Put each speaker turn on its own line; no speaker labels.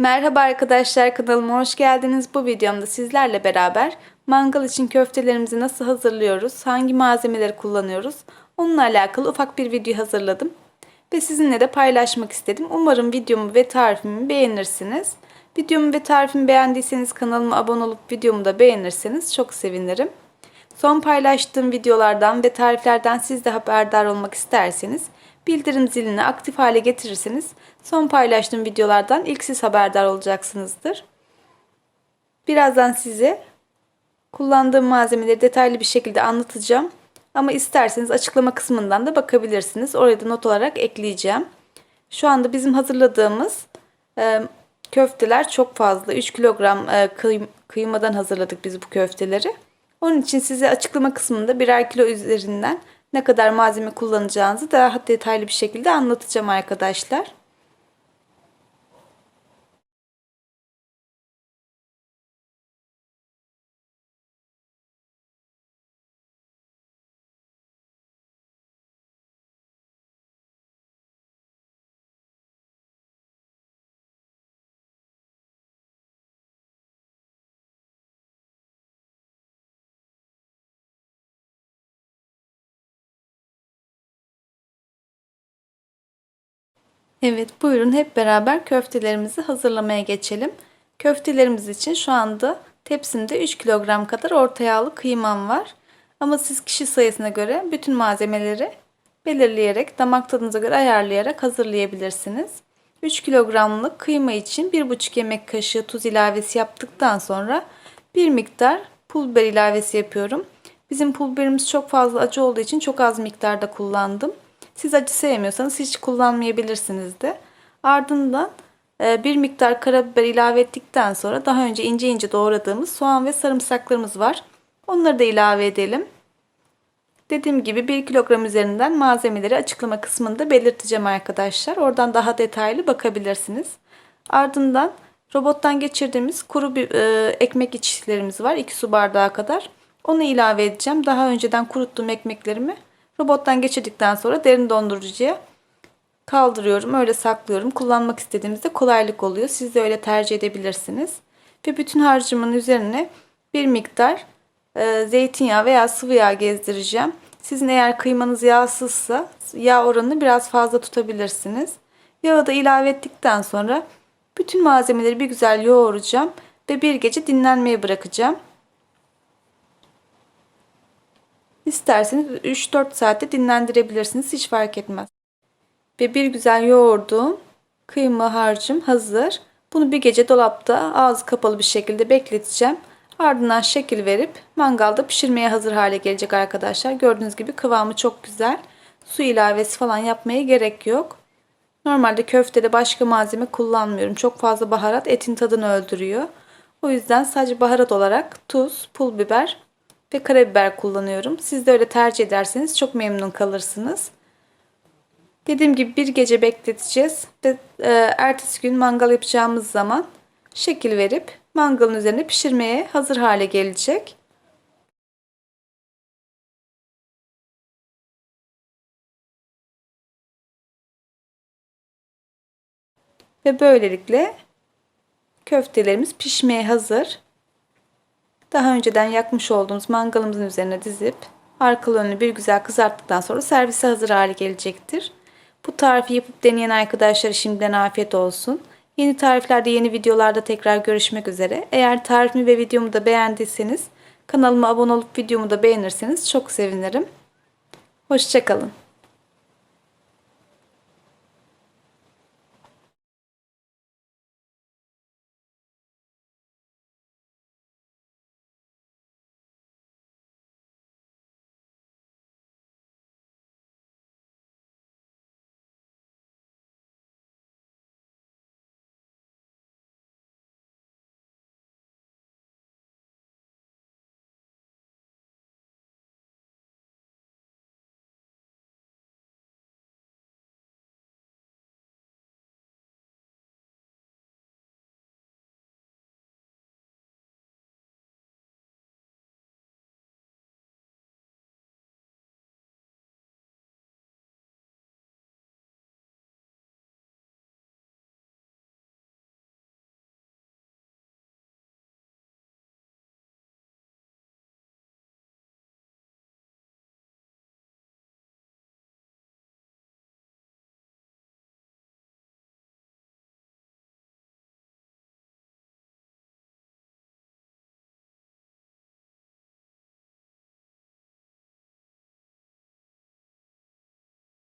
Merhaba arkadaşlar kanalıma hoş geldiniz. Bu videomda sizlerle beraber mangal için köftelerimizi nasıl hazırlıyoruz, hangi malzemeleri kullanıyoruz onunla alakalı ufak bir video hazırladım. Ve sizinle de paylaşmak istedim. Umarım videomu ve tarifimi beğenirsiniz. Videomu ve tarifimi beğendiyseniz kanalıma abone olup videomu da beğenirseniz çok sevinirim. Son paylaştığım videolardan ve tariflerden siz de haberdar olmak isterseniz bildirim zilini aktif hale getirirseniz son paylaştığım videolardan ilk siz haberdar olacaksınızdır. Birazdan size kullandığım malzemeleri detaylı bir şekilde anlatacağım. Ama isterseniz açıklama kısmından da bakabilirsiniz. Oraya da not olarak ekleyeceğim. Şu anda bizim hazırladığımız e, köfteler çok fazla. 3 kilogram e, kıym kıymadan hazırladık biz bu köfteleri. Onun için size açıklama kısmında birer kilo üzerinden ne kadar malzeme kullanacağınızı daha detaylı bir şekilde anlatacağım arkadaşlar. Evet buyurun hep beraber köftelerimizi hazırlamaya geçelim. Köftelerimiz için şu anda tepsimde 3 kilogram kadar orta yağlı kıymam var. Ama siz kişi sayısına göre bütün malzemeleri belirleyerek damak tadınıza göre ayarlayarak hazırlayabilirsiniz. 3 kilogramlık kıyma için 1,5 yemek kaşığı tuz ilavesi yaptıktan sonra bir miktar pul biber ilavesi yapıyorum. Bizim pul biberimiz çok fazla acı olduğu için çok az miktarda kullandım. Siz acı sevmiyorsanız hiç kullanmayabilirsiniz de. Ardından e, bir miktar karabiber ilave ettikten sonra daha önce ince ince doğradığımız soğan ve sarımsaklarımız var. Onları da ilave edelim. Dediğim gibi 1 kilogram üzerinden malzemeleri açıklama kısmında belirteceğim arkadaşlar. Oradan daha detaylı bakabilirsiniz. Ardından robottan geçirdiğimiz kuru bir e, ekmek içlerimiz var. 2 su bardağı kadar. Onu ilave edeceğim. Daha önceden kuruttuğum ekmeklerimi Robottan geçirdikten sonra derin dondurucuya kaldırıyorum. Öyle saklıyorum. Kullanmak istediğimizde kolaylık oluyor. Siz de öyle tercih edebilirsiniz. Ve bütün harcımın üzerine bir miktar e, zeytinyağı veya sıvı yağ gezdireceğim. Sizin eğer kıymanız yağsızsa yağ oranını biraz fazla tutabilirsiniz. Yağı da ilave ettikten sonra bütün malzemeleri bir güzel yoğuracağım ve bir gece dinlenmeye bırakacağım. İsterseniz 3-4 saatte dinlendirebilirsiniz. Hiç fark etmez. Ve bir güzel yoğurduğum kıyma harcım hazır. Bunu bir gece dolapta ağzı kapalı bir şekilde bekleteceğim. Ardından şekil verip mangalda pişirmeye hazır hale gelecek arkadaşlar. Gördüğünüz gibi kıvamı çok güzel. Su ilavesi falan yapmaya gerek yok. Normalde köftede başka malzeme kullanmıyorum. Çok fazla baharat etin tadını öldürüyor. O yüzden sadece baharat olarak tuz, pul biber ve karabiber kullanıyorum. Siz de öyle tercih ederseniz çok memnun kalırsınız. Dediğim gibi bir gece bekleteceğiz ve e, ertesi gün mangal yapacağımız zaman şekil verip mangalın üzerine pişirmeye hazır hale gelecek. Ve böylelikle köftelerimiz pişmeye hazır. Daha önceden yakmış olduğumuz mangalımızın üzerine dizip arkalı önünü bir güzel kızarttıktan sonra servise hazır hale gelecektir. Bu tarifi yapıp deneyen arkadaşlara şimdiden afiyet olsun. Yeni tariflerde yeni videolarda tekrar görüşmek üzere. Eğer tarifimi ve videomu da beğendiyseniz kanalıma abone olup videomu da beğenirseniz çok sevinirim. Hoşçakalın.